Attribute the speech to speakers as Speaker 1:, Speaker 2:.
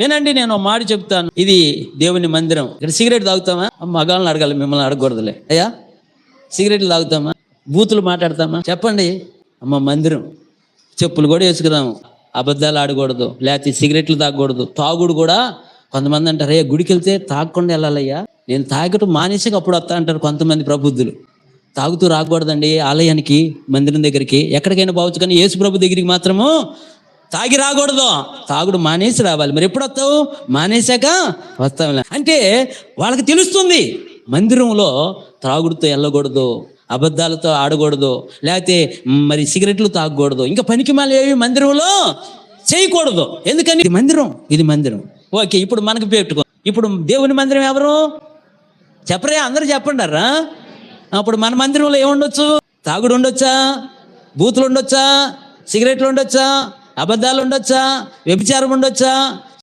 Speaker 1: వినండి నేను ఒక మాట చెప్తాను. ఇది దేవుని మందిరం. ఇక్కడ సిగరెట్ తాగుతామా? మగాళ్ళని అడగాలి మిమ్మల్ని అడగకూడదులే. అయ్యా సిగరెట్లు తాగుతామా? బూతులు మాట్లాడతామా? చెప్పండి. అమ్మ మందిరం. చెప్పులు కూడా వేసుకుదాము. అబద్ధాలు ఆడకూడదు లేకపోతే సిగరెట్లు తాగకూడదు. తాగుడు కూడా కొంతమంది అంటారు అయ్యా గుడికి వెళ్తే తాగకుండా వెళ్ళాలయ్యా. నేను తాగటం మానేసి అప్పుడు వస్తా అంటారు కొంతమంది ప్రబుద్ధులు తాగుతూ రాకూడదండి ఆలయానికి మందిరం దగ్గరికి. ఎక్కడికైనా పోవచ్చు కానీ యేసు ప్రభు దగ్గరికి మాత్రము తాగి రాకూడదు. తాగుడు మానేసి రావాలి. మరి ఎప్పుడు వస్తావు? మానేశాక వస్తావులే అంటే వాళ్ళకి తెలుస్తుంది మందిరంలో త్రాగుడుతో వెళ్ళకూడదు అబద్ధాలతో ఆడకూడదు లేకపోతే మరి సిగరెట్లు తాగకూడదు. ఇంకా పనికి మళ్ళీ ఏవి మందిరంలో? చేయకూడదు. ఎందుకని? ఇది మందిరం. ఇది మందిరం. ఓకే ఇప్పుడు మనకు పెట్టుకో ఇప్పుడు దేవుని మందిరం ఎవరు? చెప్పరే అందరూ చెప్పండారా? అప్పుడు మన మందిరంలో ఏముండొచ్చు? తాగుడు ఉండొచ్చా? బూతులు ఉండొచ్చా? సిగరెట్లు ఉండొచ్చా? అబద్ధాలు ఉండొచ్చా వ్యభిచారం ఉండొచ్చా